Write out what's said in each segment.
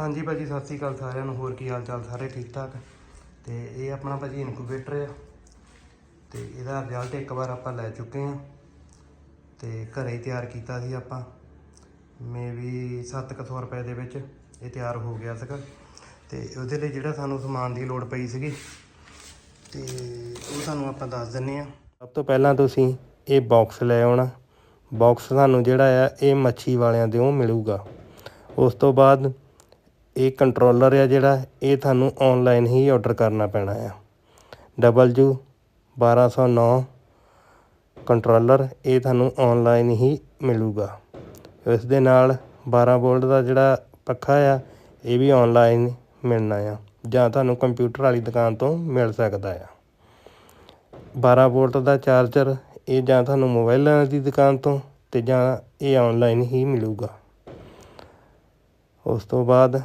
ਹਾਂਜੀ ਭਾਜੀ, ਸਤਿ ਸ੍ਰੀ ਅਕਾਲ ਸਾਰਿਆਂ ਨੂੰ। ਹੋਰ ਕੀ ਹਾਲ ਚਾਲ? ਸਾਰੇ ਠੀਕ ਠਾਕ? ਤੇ ਇਹ ਆਪਣਾ ਭਾਜੀ ਇਨਕੂਬੇਟਰ ਆ। ਤੇ ਇਹਦਾ ਰਿਜ਼ਲਟ ਇੱਕ ਵਾਰ ਆਪਾਂ ਲੈ ਚੁੱਕੇ ਆ। ਤੇ ਘਰੇ ਹੀ ਤਿਆਰ ਕੀਤਾ ਸੀ ਆਪਾਂ। ਮੇ ਵੀ 700 ਰੁਪਏ ਦੇ ਵਿੱਚ ਇਹ ਤਿਆਰ ਹੋ ਗਿਆ ਸੀਗਾ। ਤੇ ਉਹਦੇ ਲਈ ਜਿਹੜਾ ਸਾਨੂੰ ਸਮਾਨ ਦੀ ਲੋੜ ਪਈ ਸੀਗੀ, ਤੇ ਉਹ ਤੁਹਾਨੂੰ ਆਪਾਂ ਦੱਸ ਦਿੰਨੇ ਆ। ਸਭ ਤੋਂ ਪਹਿਲਾਂ ਤੁਸੀਂ ਇਹ ਬਾਕਸ ਲੈ ਆਉਣਾ। ਬਾਕਸ ਤੁਹਾਨੂੰ ਜਿਹੜਾ ਆ, ਇਹ ਮੱਛੀ ਵਾਲਿਆਂ ਦੇ ਉਹ ਮਿਲੂਗਾ। ਉਸ ਤੋਂ ਬਾਅਦ ਇਹ ਕੰਟਰੋਲਰ ਆ ਜਿਹੜਾ, ਇਹ ਤੁਹਾਨੂੰ ਆਨਲਾਈਨ ਹੀ ਆਰਡਰ ਕਰਨਾ ਪੈਣਾ ਆ। ਡਬਲ W 1209 ਕੰਟਰੋਲਰ, ਇਹ ਤੁਹਾਨੂੰ ਆਨਲਾਈਨ ਹੀ ਮਿਲੂਗਾ। ਇਸ ਦੇ ਨਾਲ 12 ਵੋਲਟ ਦਾ ਜਿਹੜਾ ਪੱਖਾ ਆ, ਇਹ ਵੀ ਆਨਲਾਈਨ ਮਿਲਣਾ ਆ, ਜਾਂ ਤੁਹਾਨੂੰ ਕੰਪਿਊਟਰ ਵਾਲੀ ਦੁਕਾਨ ਤੋਂ ਮਿਲ ਸਕਦਾ ਆ। 12 ਵੋਲਟ ਦਾ ਚਾਰਜਰ ਇਹ ਜਾਂ ਤੁਹਾਨੂੰ ਮੋਬਾਈਲਾਂ ਦੀ ਦੁਕਾਨ ਤੋਂ, ਤੇ ਜਾਂ ਇਹ ਆਨਲਾਈਨ ਹੀ ਮਿਲੂਗਾ। ਉਸ ਤੋਂ ਬਾਅਦ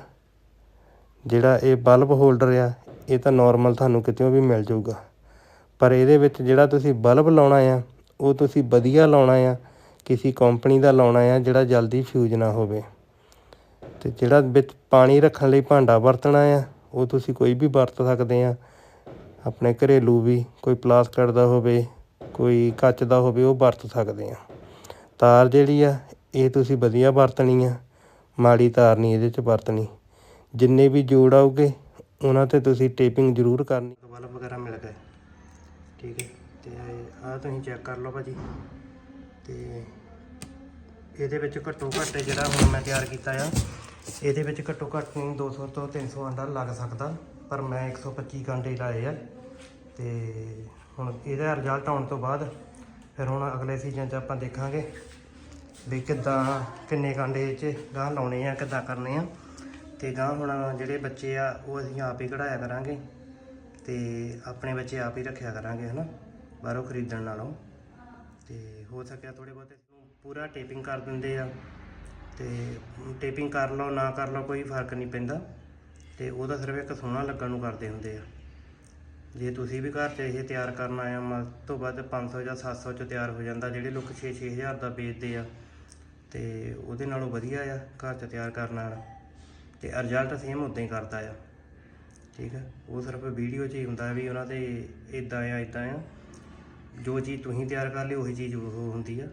ਜਿਹੜਾ ਇਹ ਬਲਬ ਹੋਲਡਰ ਆ, ਇਹ ਤਾਂ ਨਾਰਮਲ ਤੁਹਾਨੂੰ ਕਿਤੇੋਂ ਵੀ ਮਿਲ ਜਾਊਗਾ। ਪਰ ਇਹਦੇ ਵਿੱਚ ਜਿਹੜਾ ਤੁਸੀਂ ਬਲਬ ਲਾਉਣਾ ਆ, ਉਹ ਤੁਸੀਂ ਵਧੀਆ ਲਾਉਣਾ ਆ, ਕਿਸੇ ਕੰਪਨੀ ਦਾ ਲਾਉਣਾ ਆ, ਜਿਹੜਾ ਜਲਦੀ ਫਿਊਜ਼ ਨਾ ਹੋਵੇ। ਤੇ ਜਿਹੜਾ ਵਿੱਚ ਪਾਣੀ ਰੱਖਣ ਲਈ ਭਾਂਡਾ ਵਰਤਣਾ ਆ, ਉਹ ਤੁਸੀਂ ਕੋਈ ਵੀ ਵਰਤ ਸਕਦੇ ਆ। ਆਪਣੇ ਘਰੇਲੂ ਵੀ ਕੋਈ ਪਲਾਸਟਿਕ ਦਾ ਹੋਵੇ, ਕੋਈ ਕੱਚ ਦਾ ਹੋਵੇ, ਉਹ ਵਰਤ ਸਕਦੇ ਆ। ਤਾਰ ਜਿਹੜੀ ਆ, ਇਹ ਤੁਸੀਂ ਵਧੀਆ ਵਰਤਣੀ ਆ। ਮਾੜੀ ਤਾਰ ਨਹੀਂ ਇਹਦੇ ਚ ਵਰਤਣੀ। ਜਿੰਨੇ ਵੀ ਜੋੜ ਆਉਗੇ, ਉਹਨਾਂ ਤੇ ਤੁਸੀਂ ਟੇਪਿੰਗ ਜ਼ਰੂਰ ਕਰਨੀ। ਬਲਬ ਵਗੈਰਾ ਮਿਲ ਗਏ। ਠੀਕ ਹੈ। ਤੇ ਆਹ ਤੁਸੀਂ ਚੈੱਕ ਕਰ ਲਓ ਭਾਜੀ। ਤੇ ਇਹਦੇ ਵਿੱਚ ਘੱਟੋ ਘੱਟ ਜਿਹੜਾ ਹੁਣ ਮੈਂ ਤਿਆਰ ਕੀਤਾ ਆ, ਇਹਦੇ ਵਿੱਚ ਘੱਟੋ ਘੱਟ ਨਹੀਂ 200 ਤੋਂ 300 ਅੰਡਾ ਲੱਗ ਸਕਦਾ, ਪਰ ਮੈਂ 125 ਘੰਟੇ ਲਾਏ ਆ। ਤੇ ਹੁਣ ਇਹਦਾ ਰਿਜ਼ਲਟ ਆਉਣ ਤੋਂ ਬਾਅਦ ਫਿਰ ਹੁਣ ਅਗਲੇ ਸੀਜ਼ਨ 'ਚ ਆਪਾਂ ਦੇਖਾਂਗੇ ਵੀ ਕਿੱਦਾਂ, ਕਿੰਨੇ ਕਾਂਡੇ 'ਚ ਗਾਂ ਲਾਉਣੇ ਆ, ਕਿੱਦਾਂ ਕਰਨੇ ਆ। ਤੇ ਗਾਂ ਹੁਣ ਜਿਹੜੇ ਬੱਚੇ ਆ, ਉਹ ਅਸੀਂ ਆਪ ਹੀ ਕਢਾਇਆ ਕਰਾਂਗੇ ਤੇ ਆਪਣੇ ਬੱਚੇ ਆਪ ਹੀ ਰੱਖਿਆ ਕਰਾਂਗੇ, ਹਨਾ? ਬਾਹਰੋਂ ਖਰੀਦਣ ਨਾਲੋਂ। ਤੇ ਹੋ ਸਕਿਆ ਥੋੜੇ ਬਹੁਤੇ ਪੂਰਾ ਟੇਪਿੰਗ ਕਰ ਦਿੰਦੇ ਆ। ਤੇ ਟੇਪਿੰਗ ਕਰ ਲਓ, ਨਾ ਕਰ ਲਓ, ਕੋਈ ਫ਼ਰਕ ਨਹੀਂ ਪੈਂਦਾ। ਤੇ ਉਹਦਾ ਸਿਰਫ ਇੱਕ ਸੋਹਣਾ ਲੱਗਣ ਨੂੰ ਕਰਦੇ ਹੁੰਦੇ ਆ। ਜੇ ਤੁਸੀਂ ਵੀ ਘਰ 'ਚ ਇਹ ਤਿਆਰ ਕਰਨਾ ਆ ਮੱਧ ਤੋਂ ਵੱਧ 500 ਜਾਂ 700 'ਚ ਤਿਆਰ ਹੋ ਜਾਂਦਾ, ਜਿਹੜੇ ਲੋਕ 6-6000 ਦਾ ਵੇਚਦੇ ਆ, ਤੇ ਉਹਦੇ ਨਾਲੋਂ ਵਧੀਆ ਆ ਘਰ 'ਚ ਤਿਆਰ ਕਰਨ ਨਾਲ ਤੇ ਰਿਜ਼ਲਟ ਸੇਮ ਉਦਾਂ ਹੀ ਕਰਦਾ ਆ। ਠੀਕ ਹੈ ਉਹ ਸਿਰਫ ਵੀਡੀਓ 'ਚ ਹੀ ਹੁੰਦਾ ਵੀ ਉਹਨਾਂ ਦੇ ਇਦਾਂ ਆ ਇਦਾਂ ਆ। ਜੋ ਚੀਜ਼ ਤੁਸੀਂ ਤਿਆਰ ਕਰ ਲਈ ਉਹੀ ਚੀਜ਼ ਉਹ ਹੁੰਦੀ ਆ।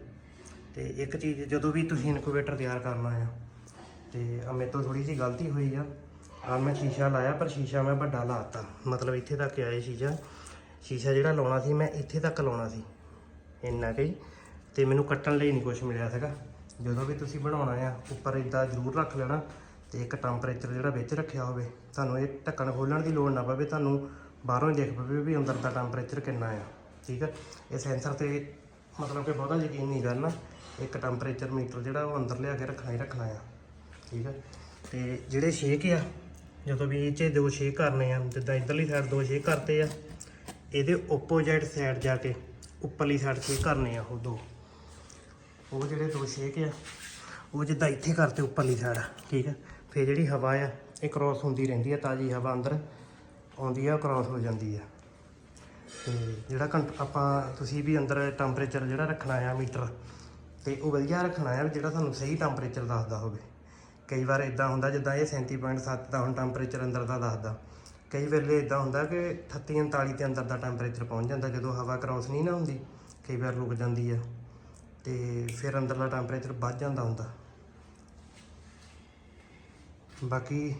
ਤੇ ਇੱਕ ਚੀਜ਼ ਜਦੋਂ ਵੀ ਤੁਸੀਂ ਇਨਕੂਬੇਟਰ ਤਿਆਰ ਕਰਨਾ ਆ, ਤੇ ਆ ਮੇਰੇ ਤੋਂ ਥੋੜੀ ਜਿਹੀ ਗਲਤੀ ਹੋਈ ਆ। ਆ ਮੈਂ ਸ਼ੀਸ਼ਾ ਲਾਇਆ, ਪਰ ਸ਼ੀਸ਼ਾ ਮੈਂ ਵੱਡਾ ਲਾਤਾ। ਮਤਲਬ ਇੱਥੇ ਤੱਕ ਆਇਆ ਸ਼ੀਸ਼ਾ। ਸ਼ੀਸ਼ਾ ਜਿਹੜਾ ਲਾਉਣਾ ਸੀ, ਮੈਂ ਇੱਥੇ ਤੱਕ ਲਾਉਣਾ ਸੀ। ਇੰਨਾ ਕੁ ਹੀ। ਤੇ ਮੈਨੂੰ ਕੱਟਣ ਲਈ ਨਹੀਂ ਕੁਝ ਮਿਲਿਆ ਸੀਗਾ। ਜਦੋਂ ਵੀ ਤੁਸੀਂ ਬਣਾਉਣਾ ਆ, ਉੱਪਰ ਇਦਾਂ ਜ਼ਰੂਰ ਰੱਖ ਲੈਣਾ। ਤੇ ਇੱਕ ਟੈਂਪਰੇਚਰ ਜਿਹੜਾ ਵਿੱਚ ਰੱਖਿਆ ਹੋਵੇ, ਤੁਹਾਨੂੰ ਇਹ ਢੱਕਣ ਖੋਲਣ ਦੀ ਲੋੜ ਨਾ ਪਵੇ, ਤੁਹਾਨੂੰ ਬਾਹਰੋਂ ਹੀ ਦੇਖ ਪਵੇ ਵੀ ਅੰਦਰ ਦਾ ਟੈਂਪਰੇਚਰ ਕਿੰਨਾ ਆ, ਠੀਕ ਹੈ ਇਹ ਸੈਂਸਰ ਤੇ ਮਤਲਬ ਕਿ ਬਹੁਤਾ ਯਕੀਨ ਨਹੀਂ ਕਰਨਾ, ਇੱਕ ਟੈਂਪਰੇਚਰ ਮੀਟਰ ਜਿਹੜਾ ਉਹ ਅੰਦਰ ਲਿਆ ਕੇ ਰੱਖਣਾ ਹੀ ਰੱਖਣਾ ਆ, ਠੀਕ ਹੈ ਤੇ ਜਿਹੜੇ ਸ਼ੇਕ ਆ, ਜਦੋਂ ਵੀ ਇਹ 'ਚ ਦੋ ਸ਼ੇਕ ਕਰਨੇ ਆ, ਜਿੱਦਾਂ ਇਧਰਲੀ ਸਾਈਡ ਦੋ ਸ਼ੇਕ ਕਰਤੇ ਆ, ਇਹਦੇ ਓਪੋਜਿਟ ਸਾਈਡ ਜਾ ਕੇ ਉੱਪਰਲੀ ਸਾਈਡ ਸ਼ੇਕ ਕਰਨੇ ਆ ਉਹ ਦੋ। ਉਹ ਜਿਹੜੇ ਦੋ ਸ਼ੇਕ ਆ, ਉਹ ਜਿੱਦਾਂ ਇੱਥੇ ਕਰਤੇ ਉੱਪਰਲੀ ਸਾਈਡ ਠੀਕ ਹੈ ਫਿਰ ਜਿਹੜੀ ਹਵਾ ਆ, ਇਹ ਕ੍ਰਾਸ ਹੁੰਦੀ ਰਹਿੰਦੀ ਆ, ਤਾਜ਼ੀ ਹਵਾ ਅੰਦਰ ਆਉਂਦੀ ਆ ਕ੍ਰਾਸ ਹੋ ਜਾਂਦੀ ਆ। ਤੇ ਜਿਹੜਾ ਕੰਟ- ਆਪਾਂ ਤੁਸੀਂ ਵੀ ਅੰਦਰ ਟੈਂਪਰੇਚਰ ਜਿਹੜਾ ਰੱਖਣਾ ਆ ਮੀਟਰ, ਤੇ ਉਹ ਵਧੀਆ ਰੱਖਣਾ ਆ ਵੀ ਜਿਹੜਾ ਤੁਹਾਨੂੰ ਸਹੀ ਟੈਂਪਰੇਚਰ ਦੱਸਦਾ ਹੋਵੇ। ਕਈ ਵਾਰ ਇਦਾਂ ਹੁੰਦਾ ਜਿੱਦਾਂ ਇਹ 37.7 ਦਾ ਹੁਣ ਟੈਂਪਰੇਚਰ ਅੰਦਰ ਦਾ ਦੱਸਦਾ। ਕਈ ਵੇਲੇ ਇਦਾਂ ਹੁੰਦਾ ਕਿ 38 39 'ਤੇ ਅੰਦਰ ਦਾ ਟੈਂਪਰੇਚਰ ਪਹੁੰਚ ਜਾਂਦਾ ਜਦੋਂ ਹਵਾ ਕ੍ਰਾਸ ਨਹੀਂ ਨਾ ਹੁੰਦੀ, ਕਈ ਵਾਰ ਰੁਕ ਜਾਂਦੀ ਆ, ਤੇ ਫਿਰ ਅੰਦਰਲਾ ਟੈਂਪਰੇਚਰ ਵੱਧ ਜਾਂਦਾ ਹੁੰਦਾ। ਬਾਕੀ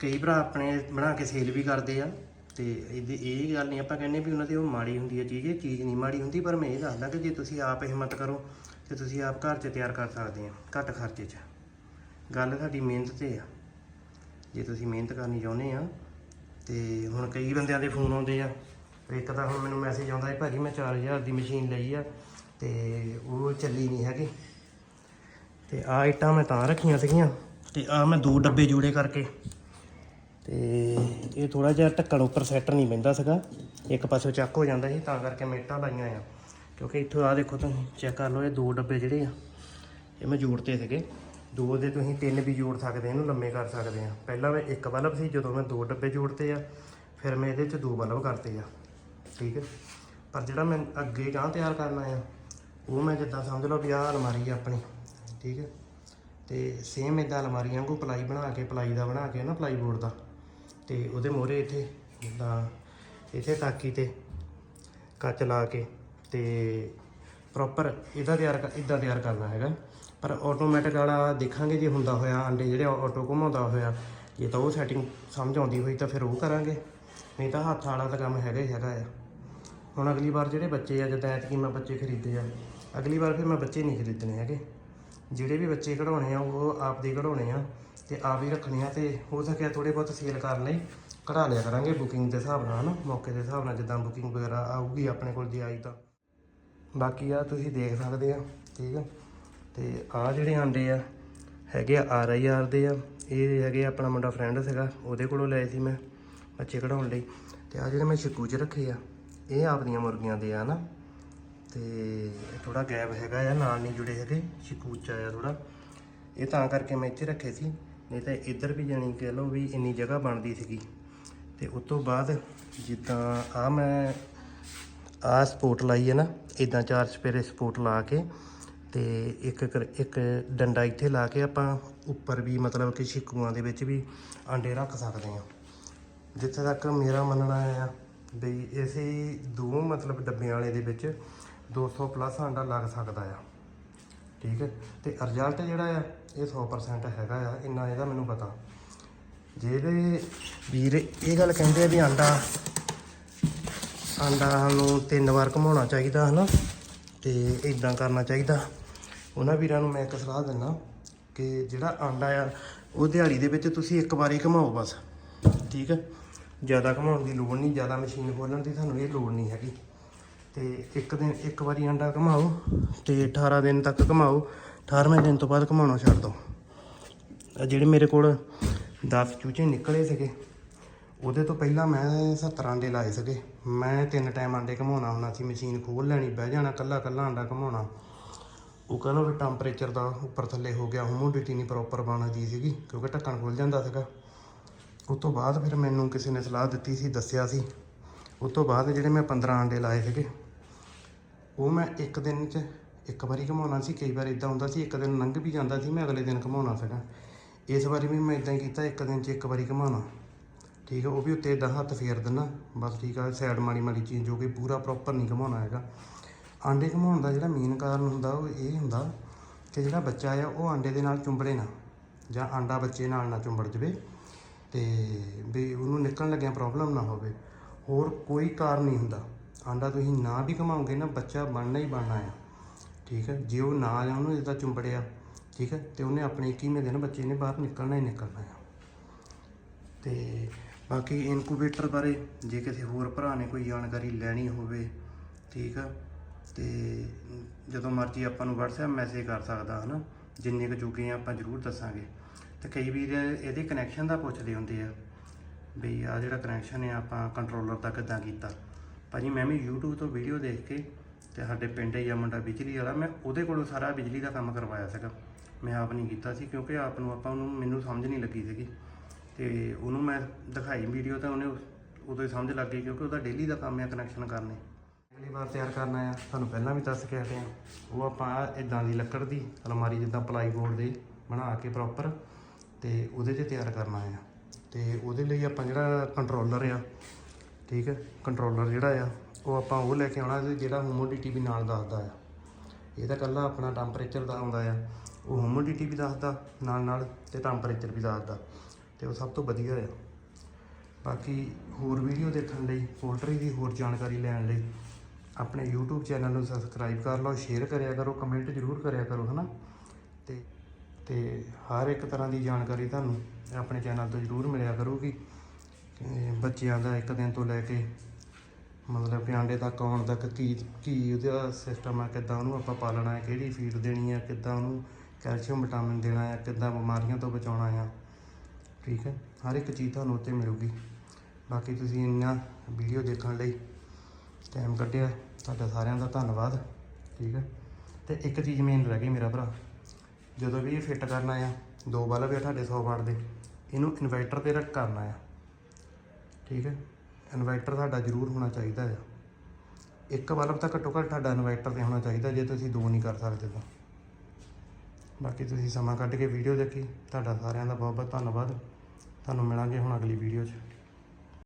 ਕਈ ਭਰਾ ਆਪਣੇ ਬਣਾ ਕੇ ਸੇਲ ਵੀ ਕਰਦੇ ਆ ਤੇ ਇਹਦੀ ਇਹ ਗੱਲ ਨਹੀਂ ਆਪਾਂ ਕਹਿੰਦੇ ਵੀ ਉਹਨਾਂ ਦੀ ਉਹ ਮਾੜੀ ਹੁੰਦੀ ਹੈ ਚੀਜ਼, ਇਹ ਚੀਜ਼ ਨਹੀਂ ਮਾੜੀ ਹੁੰਦੀ, ਪਰ ਮੈਂ ਇਹ ਦੱਸਦਾ ਕਿ ਜੇ ਤੁਸੀਂ ਆਪ ਹਿੰਮਤ ਕਰੋ ਤੇ ਤੁਸੀਂ ਆਪ ਘਰ 'ਚ ਤਿਆਰ ਕਰ ਸਕਦੇ ਆ, ਘੱਟ ਖਰਚੇ 'ਚ। ਗੱਲ ਸਾਡੀ ਮਿਹਨਤ ਤੇ ਆ। ਜੇ ਤੁਸੀਂ ਮਿਹਨਤ ਕਰਨੀ ਚਾਹੁੰਦੇ ਆ ਤੇ ਹੁਣ ਕਈ ਬੰਦਿਆਂ ਦੇ ਫੋਨ ਆਉਂਦੇ ਆ ਇੱਕ ਤਾਂ ਹੁਣ ਮੈਨੂੰ ਮੈਸੇਜ ਆਉਂਦਾ ਹੈ ਭਾਜੀ ਮੈਂ 4000 ਦੀ ਮਸ਼ੀਨ ਲਈ ਆ ਤੇ ਉਹ ਚੱਲੀ ਨਹੀਂ ਹੈਗੀ। ਤੇ ਆ ਇੱਟਾਂ ਮੈਂ ਤਾਂ ਰੱਖੀਆਂ ਸੀਗੀਆਂ ਤੇ ਆ ਮੈਂ ਦੋ ਡੱਬੇ ਜੋੜੇ ਕਰਕੇ। ਤੇ ਇਹ ਥੋੜਾ ਜਿਹਾ ਢੱਕਣ ਉੱਪਰ ਸੈੱਟ ਨਹੀਂ ਪੈਂਦਾ ਸੀਗਾ। ਇੱਕ ਪਾਸੇ ਚੱਕ ਹੋ ਜਾਂਦਾ ਸੀ, ਤਾਂ ਕਰਕੇ ਮੈਂ ਇੱਟਾਂ ਲਾਈਆਂ ਆ। ਕਿਉਂਕਿ ਇੱਥੋਂ ਆ ਦੇਖੋ ਤੁਸੀਂ, ਚੈੱਕ ਕਰ ਲਓ, ਇਹ ਦੋ ਡੱਬੇ ਜਿਹੜੇ ਆ, ਇਹ ਮੈਂ ਜੋੜਤੇ ਸੀਗੇ। ਦੋ ਦੇ ਤੁਸੀਂ ਤਿੰਨ ਵੀ ਜੋੜ ਸਕਦੇ ਇਹਨੂੰ ਲੰਮੇ ਕਰ ਸਕਦੇ ਆ। ਪਹਿਲਾਂ ਮੈਂ ਇੱਕ ਬਲਬ ਸੀ, ਜਦੋਂ ਮੈਂ ਦੋ ਡੱਬੇ ਜੋੜਤੇ ਆ, ਫਿਰ ਮੈਂ ਇਹਦੇ 'ਚ ਦੋ ਬਲਬ ਕਰਤੇ ਆ। ਠੀਕ ਹੈ? ਪਰ ਜਿਹੜਾ ਮੈਂ ਅੱਗੇ ਗਾਂ ਤਿਆਰ ਕਰਨਾ ਆ ਉਹ ਮੈਂ ਜਿੱਦਾਂ ਸਮਝ ਲਓ ਵੀ ਆਹ ਅਲਮਾਰੀ ਆ ਆਪਣੀ। ਠੀਕ ਹੈ? ਤੇ ਸੇਮ ਇਦਾਂ ਅਲਮਾਰੀਆਂ ਵਾਂਗੂ ਪਲਾਈ ਬਣਾ ਕੇ, ਪਲਾਈ ਦਾ ਬਣਾ ਕੇ ਨਾ ਪਲਾਈ ਬੋਰਡ ਦਾ। ਤੇ ਉਹਦੇ ਮੋਹਰੇ ਇੱਥੇ, ਜਿੱਦਾਂ ਇੱਥੇ ਟਾਕੀ ਤੇ ਕੱਚ ਲਾ ਕੇ ਤੇ ਪ੍ਰੋਪਰ ਇਹਦਾ ਤਿਆਰ ਕਰ- ਇੱਦਾਂ ਤਿਆਰ ਕਰਨਾ ਹੈਗਾ। ਪਰ ਆਟੋਮੈਟਿਕ ਵਾਲਾ ਦੇਖਾਂਗੇ ਜੇ ਹੁੰਦਾ ਹੋਇਆ ਅੰਡੇ ਜਿਹੜੇ ਆਟੋ ਘੁਮਾਉਂਦਾ ਹੋਇਆ, ਜੇ ਤਾਂ ਉਹ ਸੈਟਿੰਗ ਸਮਝ ਆਉਂਦੀ ਹੋਈ ਤਾਂ ਫਿਰ ਉਹ ਕਰਾਂਗੇ। ਨਹੀਂ ਤਾਂ ਹੱਥ ਵਾਲਾ ਤਾਂ ਕੰਮ ਹੈਗਾ ਹੀ ਹੈਗਾ ਆ। ਹੁਣ ਅਗਲੀ ਵਾਰ ਜਿਹੜੇ ਬੱਚੇ ਆ, ਜਿੱਦਾਂ ਐਤਕੀ ਮੈਂ ਬੱਚੇ ਖਰੀਦੇ ਆ, ਅਗਲੀ ਵਾਰ ਫਿਰ ਮੈਂ ਬੱਚੇ ਨਹੀਂ ਖਰੀਦਣੇ ਹੈਗੇ। ਜਿਹੜੇ ਵੀ ਬੱਚੇ ਕਢਾਉਣੇ ਆ, ਉਹ ਆਪ ਦੇ ਕਢਾਉਣੇ ਆ ਤੇ ਆਪ ਹੀ ਰੱਖਣੇ ਆ ਤੇ ਹੋ ਸਕਿਆ ਥੋੜੇ ਬਹੁਤ ਸੇਲ ਕਰਨ ਲਈ ਕਢਾ ਲਿਆ ਕਰਾਂਗੇ ਬੁਕਿੰਗ ਦੇ ਹਿਸਾਬ ਨਾਲ ਨਾ ਮੌਕੇ ਦੇ ਹਿਸਾਬ ਨਾਲ ਜਿੱਦਾਂ ਬੁਕਿੰਗ ਵਗੈਰਾ ਆਊਗੀ ਆਪਣੇ ਕੋਲ ਜੇ ਆਈ ਤਾਂ। ਬਾਕੀ ਆ ਤੁਸੀਂ ਦੇਖ ਸਕਦੇ ਆ, ਠੀਕ ਆ? ਤੇ ਆ ਜਿਹੜੇ ਆਂਡੇ ਆ, ਹੈਗੇ ਆ ਆਰ ਆਈ ਆਰ ਦੇ ਆ। ਇਹ ਹੈਗੇ ਆਪਣਾ ਮੁੰਡਾ ਫਰੈਂਡ ਸੀਗਾ, ਉਹਦੇ ਕੋਲੋਂ ਲਏ ਸੀ ਮੈਂ ਬੱਚੇ ਕਢਾਉਣ ਲਈ। ਤੇ ਆ ਜਿਹੜੇ ਮੈਂ ਛਿੱਕੂ 'ਚ ਰੱਖੇ ਆ, ਇਹ ਆਪਦੀਆਂ ਮੁਰਗੀਆਂ ਦੇ ਆ ਨਾ ਤੇ ਥੋੜਾ ਗੈਪ ਹੈਗਾ ਆ, ਨਾਲ ਨਹੀਂ ਜੁੜੇ ਹੈਗੇ ਛਿੱਕੂ 'ਚ ਆਇਆ ਥੋੜਾ ਇਹ ਤਾਂ ਕਰਕੇ ਮੈਂ ਇੱਥੇ ਰੱਖੇ ਸੀ, ਨਹੀਂ ਤਾਂ ਇੱਧਰ ਵੀ ਜਾਣੀ ਕਹਿ ਲਓ ਵੀ ਇੰਨੀ ਜਗ੍ਹਾ ਬਣਦੀ ਸੀਗੀ। ਤੇ ਉਸ ਤੋਂ ਬਾਅਦ ਜਿੱਦਾਂ ਆ ਮੈਂ, ਆ ਸਪੋਰਟ ਲਾਈ ਹੈ ਨਾ, ਇਦਾਂ ਚਾਰ ਸਪੇਰੇ ਸਪੋਰਟ ਲਾ ਕੇ ਤੇ ਇੱਕ ਕਰ- ਇੱਕ ਡੰਡਾ ਇੱਥੇ ਲਾ ਕੇ ਆਪਾਂ ਉੱਪਰ ਵੀ ਮਤਲਬ ਕਿ ਛਿੱਕੂਆਂ ਦੇ ਵਿੱਚ ਵੀ ਆਂਡੇ ਰੱਖ ਸਕਦੇ ਹਾਂ। ਜਿੱਥੇ ਤੱਕ ਮੇਰਾ ਮੰਨਣਾ ਆ ਵੀ ਇਸੇ ਦੋ ਮਤਲਬ ਡੱਬਿਆਂ ਵਾਲੇ ਦੇ ਵਿੱਚ 200 ਪਲੱਸ ਆਂਡਾ ਲੱਗ ਸਕਦਾ ਆ। ਠੀਕ ਹੈ? ਤੇ ਰਿਜ਼ਲਟ ਜਿਹੜਾ ਆ, ਇਹ 100% ਹੈਗਾ ਆ। ਇੰਨਾ ਇਹਦਾ ਮੈਨੂੰ ਪਤਾ। ਜਿਹੜੇ ਵੀਰ ਇਹ ਗੱਲ ਕਹਿੰਦੇ ਆ ਵੀ ਆਂਡਾ ਆਂਡਾ ਨੂੰ ਤਿੰਨ ਵਾਰ ਘੁਮਾਉਣਾ ਚਾਹੀਦਾ, ਹਨਾ? ਤੇ ਇਦਾਂ ਕਰਨਾ ਚਾਹੀਦਾ। ਉਹਨਾਂ ਵੀਰਾਂ ਨੂੰ ਮੈਂ ਇੱਕ ਸਲਾਹ ਦਿੰਦਾ ਕਿ ਜਿਹੜਾ ਆਂਡਾ ਆ, ਉਹ ਦਿਹਾੜੀ ਦੇ ਵਿੱਚ ਤੁਸੀਂ ਇੱਕ ਵਾਰੀ ਘੁਮਾਓ ਬਸ। ਠੀਕ ਹੈ? ਜ਼ਿਆਦਾ ਘੁਮਾਉਣ ਦੀ ਲੋੜ ਨਹੀਂ, ਜ਼ਿਆਦਾ ਮਸ਼ੀਨ ਖੋਲਣ ਦੀ ਤੁਹਾਨੂੰ ਇਹ ਲੋੜ ਨਹੀਂ ਹੈਗੀ। ਤੇ ਇੱਕ ਦਿਨ, ਇੱਕ ਵਾਰੀ ਆਂਡਾ ਘੁਮਾਓ ਤੇ 18 ਦਿਨ ਤੱਕ ਘੁਮਾਓ। 18ਵੇਂ ਦਿਨ ਤੋਂ ਬਾਅਦ ਘੁਮਾਉਣਾ ਛੱਡ ਦਿਓ ਜਿਹੜੇ ਮੇਰੇ ਕੋਲ 10 ਚੂਚੇ ਨਿਕਲੇ ਸੀਗੇ, ਉਹਦੇ ਤੋਂ ਪਹਿਲਾਂ ਮੈਂ 70 ਆਂਡੇ ਲਾਏ ਸੀਗੇ। ਮੈਂ ਤਿੰਨ ਟਾਈਮ ਆਂਡੇ ਘਮਾਉਣਾ ਹੁੰਦਾ ਸੀ, ਮਸ਼ੀਨ ਖੋਲ ਲੈਣੀ, ਬਹਿ ਜਾਣਾ ਕੱਲਾ ਕੱਲਾ ਆਂਡਾ ਘਮਾਉਣਾ। ਉਹ ਕਹਿੰਦਾ ਵੀ ਟੈਂਪਰੇਚਰ ਦਾ ਉੱਪਰ ਥੱਲੇ ਹੋ ਗਿਆ ਹਿਊਮਿਡਿਟੀ ਨਹੀਂ ਪ੍ਰੋਪਰ ਬਣਦੀ ਸੀਗੀ, ਕਿਉਂਕਿ ਢੱਕਣ ਖੁੱਲ ਜਾਂਦਾ ਸੀਗਾ। ਉਸ ਤੋਂ ਬਾਅਦ ਫਿਰ ਮੈਨੂੰ ਕਿਸੇ ਨੇ ਸਲਾਹ ਦਿੱਤੀ ਸੀ, ਦੱਸਿਆ ਸੀ। ਉਸ ਤੋਂ ਬਾਅਦ ਜਿਹੜੇ ਮੈਂ 15 ਆਂਡੇ ਲਾਏ ਸੀਗੇ ਉਹ ਮੈਂ ਇੱਕ ਦਿਨ 'ਚ ਇੱਕ ਵਾਰੀ ਘਮਾਉਣਾ ਸੀ, ਕਈ ਵਾਰ ਇਦਾਂ ਹੁੰਦਾ ਸੀ, ਇੱਕ ਦਿਨ ਲੰਘ ਵੀ ਜਾਂਦਾ ਸੀ, ਮੈਂ ਅਗਲੇ ਦਿਨ ਘਮਾਉਣਾ ਸੀਗਾ। ਇਸ ਵਾਰੀ ਵੀ ਮੈਂ ਇਦਾਂ ਹੀ ਕੀਤਾ, ਇੱਕ ਦਿਨ 'ਚ ਇੱਕ ਵਾਰੀ ਘਮਾਉਣਾ। ਠੀਕ ਹੈ ਉਹ ਵੀ ਉੱਤੇ ਇਦਾਂ ਹੱਥ ਫੇਰ ਦੇਣਾ, ਬਸ ਠੀਕ ਆ ਸਾਈਡ ਮਾੜੀ ਮਾੜੀ ਚੀਜ਼ ਜੋ ਕਿ ਪੂਰਾ ਪ੍ਰੋਪਰ ਨਹੀਂ ਘਮਾਉਣਾ ਹੈਗਾ। ਆਂਡੇ ਘਮਾਉਣ ਦਾ ਜਿਹੜਾ ਮੇਨ ਕਾਰਨ ਹੁੰਦਾ, ਉਹ ਇਹ ਹੁੰਦਾ ਕਿ ਜਿਹੜਾ ਬੱਚਾ ਆ, ਉਹ ਆਂਡੇ ਦੇ ਨਾਲ ਚੁੰਬੜੇ ਨਾ, ਜਾਂ ਆਂਡਾ ਬੱਚੇ ਨਾਲ ਨਾ ਚੁੰਬੜ ਜਵੇ ਤੇ ਵੀ ਉਹਨੂੰ ਨਿਕਲਣ ਲੱਗਿਆ ਪ੍ਰੋਬਲਮ ਨਾ ਹੋਵੇ। ਹੋਰ ਕੋਈ ਕਾਰਨ ਨਹੀਂ ਹੁੰਦਾ। ਆਂਡਾ ਤੁਸੀਂ ਨਾ ਵੀ ਘਮਾਓਗੇ ਨਾ ਬੱਚਾ ਬਣਨਾ ਹੀ ਬਣਨਾ ਆ। ਠੀਕ ਹੈ, ਜੇ ਉਹ ਨਾ ਆ ਉਹਨੂੰ ਜਿੱਦਾਂ ਚੁੰਬੜਿਆ, ਠੀਕ ਹੈ, ਤੇ ਉਹਨੇ ਆਪਣੇ 21ਵੇਂ ਦਿਨ ਬੱਚੇ ਨੇ ਬਾਹਰ ਨਿਕਲਣਾ ਹੀ ਨਿਕਲਣਾ ਆ। ਤੇ ਬਾਕੀ ਇਨਕੂਬੇਟਰ ਬਾਰੇ ਜੇ ਕਿਸੇ ਹੋਰ ਭਰਾ ਨੇ ਕੋਈ ਜਾਣਕਾਰੀ ਲੈਣੀ ਹੋਵੇ, ਠੀਕ ਆ, ਤੇ ਜਦੋਂ ਮਰਜ਼ੀ ਆਪਾਂ ਨੂੰ WhatsApp ਮੈਸੇਜ ਕਰ ਸਕਦਾ, ਹਨਾ, ਜਿੰਨੇ ਕੁ ਜੋਗੇ ਆ ਆਪਾਂ ਜ਼ਰੂਰ ਦੱਸਾਂਗੇ। ਤੇ ਕਈ ਵੀਰ ਇਹਦੇ ਕਨੈਕਸ਼ਨ ਦਾ ਪੁੱਛਦੇ ਹੁੰਦੇ ਆ ਵੀ ਆ ਜਿਹੜਾ ਕਨੈਕਸ਼ਨ ਆ ਆਪਾਂ ਕੰਟਰੋਲਰ ਦਾ ਕਿੱਦਾਂ ਕੀਤਾ। ਭਾਜੀ ਮੈਂ ਵੀ YouTube ਤੋਂ ਵੀਡੀਓ ਦੇਖ ਕੇ ਤੇ ਸਾਡੇ ਪਿੰਡ ਹੀ ਆ ਮੁੰਡਾ ਬਿਜਲੀ ਵਾਲਾ, ਮੈਂ ਉਹਦੇ ਕੋਲੋਂ ਸਾਰਾ ਬਿਜਲੀ ਦਾ ਕੰਮ ਕਰਵਾਇਆ ਸੀਗਾ। ਮੈਂ ਆਪ ਨਹੀਂ ਕੀਤਾ ਸੀ ਕਿਉਂਕਿ ਆਪ ਨੂੰ ਆਪਾਂ ਉਹਨੂੰ ਮੈਨੂੰ ਸਮਝ ਨਹੀਂ ਲੱਗੀ ਸੀਗੀ। ਤੇ ਉਹਨੂੰ ਮੈਂ ਦਿਖਾਈ ਵੀਡੀਓ ਤਾਂ ਉਹਨੇ ਉਸ- ਉਦੋਂ ਹੀ ਸਮਝ ਲੱਗ ਗਈ ਕਿਉਂਕਿ ਉਹਦਾ ਡੇਲੀ ਦਾ ਕੰਮ ਹੈ ਕਨੈਕਸ਼ਨ ਕਰਨੇ। ਅਗਲੀ ਵਾਰ ਤਿਆਰ ਕਰਨਾ ਆ, ਤੁਹਾਨੂੰ ਪਹਿਲਾਂ ਵੀ ਦੱਸ ਕੇ ਹਟੇ ਆ। ਉਹ ਆਪਾਂ ਇਦਾਂ ਦੀ ਲੱਕੜ ਦੀ ਅਲਮਾਰੀ ਜਿੱਦਾਂ ਪਲਾਈ ਬੋਰਡ ਦੇ ਬਣਾ ਕੇ ਪ੍ਰੋਪਰ ਤੇ ਉਹਦੇ 'ਚ ਤਿਆਰ ਕਰਨਾ ਆ। ਤੇ ਉਹਦੇ ਲਈ ਆਪਾਂ ਜਿਹੜਾ ਕੰਟਰੋਲਰ ਆ ਠੀਕ ਹੈ ਕੰਟਰੋਲਰ ਜਿਹੜਾ ਆ, ਉਹ ਆਪਾਂ ਉਹ ਲੈ ਕੇ ਆਉਣਾ ਤੇ ਜਿਹੜਾ ਹਿਊਮਿਡਿਟੀ ਵੀ ਨਾਲ ਦੱਸਦਾ ਆ। ਇਹ ਤਾਂ ਕੱਲਾ ਆਪਣਾ ਟੈਂਪਰੇਚਰ ਦਾ ਆਉਂਦਾ ਆ। ਉਹ ਹਿਊਮਿਡਿਟੀ ਵੀ ਦੱਸਦਾ, ਨਾਲ ਨਾਲ ਤੇ ਟੈਂਪਰੇਚਰ ਵੀ ਦੱਸਦਾ, ਤੇ ਉਹ ਸਭ ਤੋਂ ਵਧੀਆ ਆ। ਬਾਕੀ ਹੋਰ ਵੀਡੀਓ ਦੇਖਣ ਲਈ, ਪੋਲਟਰੀ ਦੀ ਹੋਰ ਜਾਣਕਾਰੀ ਲੈਣ ਲਈ ਆਪਣੇ YouTube ਚੈਨਲ ਨੂੰ ਸਬਸਕ੍ਰਾਈਬ ਕਰ ਲਓ ਸ਼ੇਅਰ ਕਰਿਆ ਕਰੋ ਕਮੈਂਟ ਜ਼ਰੂਰ ਕਰਿਆ ਕਰੋ, ਹਨਾ? ਤੇ ਤੇ ਹਰ ਇੱਕ ਤਰ੍ਹਾਂ ਦੀ ਜਾਣਕਾਰੀ ਤੁਹਾਨੂੰ ਆਪਣੇ ਚੈਨਲ ਤੋਂ ਜ਼ਰੂਰ ਮਿਲਿਆ ਕਰੂਗੀ। ਬੱਚਿਆਂ ਦਾ ਇੱਕ ਦਿਨ ਤੋਂ ਲੈ ਕੇ ਮਤਲਬ ਕਿ ਆਂਡੇ ਤੱਕ ਆਉਣ ਤੱਕ ਕੀ ਕੀ ਉਹਦਾ ਸਿਸਟਮ ਆ, ਕਿੱਦਾਂ ਉਹਨੂੰ ਆਪਾਂ ਪਾਲਣਾ ਹੈ, ਕਿਹੜੀ ਫੀਡ ਦੇਣੀ ਹੈ, ਕਿੱਦਾਂ ਉਹਨੂੰ ਕੈਲਸ਼ੀਅਮ ਵਿਟਾਮਿਨ ਦੇਣਾ ਹੈ, ਕਿੱਦਾਂ ਬਿਮਾਰੀਆਂ ਤੋਂ ਬਚਾਉਣਾ ਹੈ। ਠੀਕ ਹੈ, ਹਰ ਇੱਕ ਚੀਜ਼ ਤੁਹਾਨੂੰ ਉੱਤੇ ਮਿਲੂਗੀ। ਬਾਕੀ ਤੁਸੀਂ ਇੰਨਾ ਵੀਡੀਓ ਦੇਖਣ ਲਈ ਟਾਈਮ ਕੱਢਿਆ, ਤੁਹਾਡਾ ਸਾਰਿਆਂ ਦਾ ਧੰਨਵਾਦ। ਠੀਕ ਹੈ, ਤੇ ਇੱਕ ਚੀਜ਼ ਮੇਨ ਰਹਿ ਗਈ ਮੇਰਾ ਭਰਾ। ਜਦੋਂ ਵੀ ਇਹ ਫਿੱਟ ਕਰਨਾ ਆ ਦੋ ਬਲਬ ਆ ਤੁਹਾਡੇ 100 ਵਾਟ ਦੇ, ਇਹਨੂੰ ਇਨਵਰਟਰ ਤੇ ਰੱਖ ਕਰਨਾ ਆ। ਠੀਕ ਹੈ? ਇਨਵਰਟਰ ਤੁਹਾਡਾ ਜ਼ਰੂਰ ਹੋਣਾ ਚਾਹੀਦਾ ਆ। ਇੱਕ ਬਲਬ ਤਾਂ ਘੱਟੋ ਘੱਟ ਤੁਹਾਡਾ ਇਨਵਰਟਰ ਤੇ ਹੋਣਾ ਚਾਹੀਦਾ, ਜੇ ਤੁਸੀਂ ਦੋ ਨਹੀਂ ਕਰ ਸਕਦੇ ਤਾਂ। ਬਾਕੀ ਤੁਸੀਂ ਸਮਾਂ ਕੱਢ ਕੇ ਵੀਡੀਓ ਦੇਖੀ। ਤੁਹਾਡਾ ਸਾਰਿਆਂ ਦਾ ਬਹੁਤ ਬਹੁਤ ਧੰਨਵਾਦ। ਤੁਹਾਨੂੰ ਮਿਲਾਂਗੇ ਹੁਣ ਅਗਲੀ ਵੀਡੀਓ 'ਚ।